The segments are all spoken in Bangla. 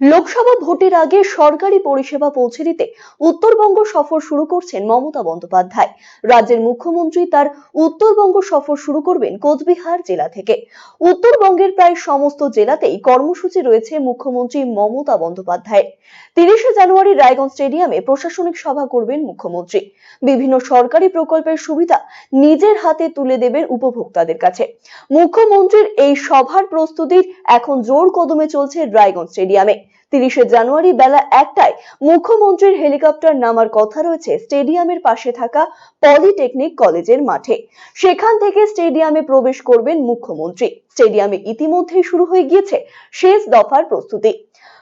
লোকসভা ভোটের আগে সরকারি পরিষেবা পৌঁছে দিতে উত্তরবঙ্গ সফর শুরু করছেন মমতা বন্দ্যোপাধ্যায়। রাজ্যের মুখ্যমন্ত্রী তার উত্তরবঙ্গ সফর শুরু করবেন কোচবিহার জেলা থেকে। উত্তরবঙ্গের প্রায় সমস্ত জেলাতেই কর্মসূচি রয়েছে মুখ্যমন্ত্রী মমতা বন্দ্যোপাধ্যায় তিরিশে জানুয়ারি রায়গঞ্জ স্টেডিয়ামে প্রশাসনিক সভা করবেন মুখ্যমন্ত্রী। বিভিন্ন সরকারি প্রকল্পের সুবিধা নিজের হাতে তুলে দেবেন উপভোক্তাদের কাছে। মুখ্যমন্ত্রীর এই সভার প্রস্তুতির এখন জোর কদমে চলছে রায়গঞ্জ স্টেডিয়ামে। তিরিশে জানুয়ারি বেলা একটায় মুখ্যমন্ত্রীর হেলিকপ্টার নামার কথা রয়েছে স্টেডিয়ামের পাশে থাকা পলিটেকনিক কলেজের মাঠে। সেখান থেকে স্টেডিয়ামে প্রবেশ করবেন মুখ্যমন্ত্রী। স্টেডিয়ামে ইতিমধ্যেই শুরু হয়ে গিয়েছে শেষ দফার প্রস্তুতি।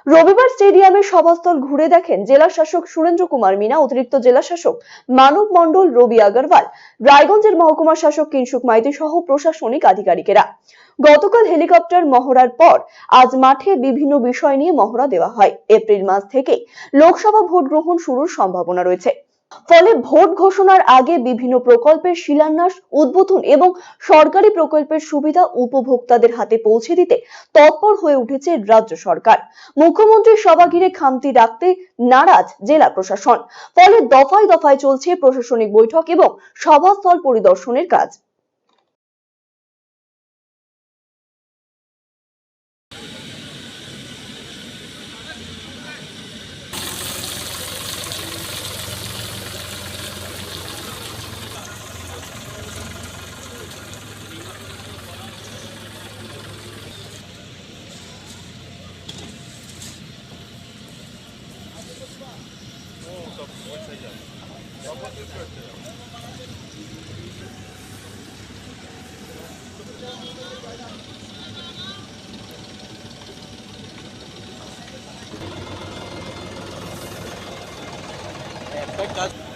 রবিবার স্টেডিয়ামের সভাস্থল ঘুরে দেখেন জেলা শাসক সুরেন্দ্র কুমার মিনা, অতিরিক্ত জেলা শাসক মানব মন্ডল রবি আগরওয়াল, রায়গঞ্জের মহকুমা শাসক কিংসুক মাইতি সহ প্রশাসনিক আধিকারিকেরা। গতকাল হেলিকপ্টার মহড়ার পর আজ মাঠে বিভিন্ন বিষয় নিয়ে মহড়া দেওয়া হয়। এপ্রিল মাস থেকে লোকসভা ভোট গ্রহণ শুরুর সম্ভাবনা রয়েছে। ফলে ভোট ঘোষণার আগে বিভিন্ন প্রকল্পের শিলান্যাস, উদ্বোধন এবং সরকারি প্রকল্পের সুবিধা উপভোক্তাদের হাতে পৌঁছে দিতে তৎপর হয়ে উঠেছে রাজ্য সরকার। মুখ্যমন্ত্রীর সভা ঘিরে খামতি রাখতে নারাজ জেলা প্রশাসন। ফলে দফায় দফায় চলছে প্রশাসনিক বৈঠক এবং সভাস্থল পরিদর্শনের কাজ। stop. One second. Stop what you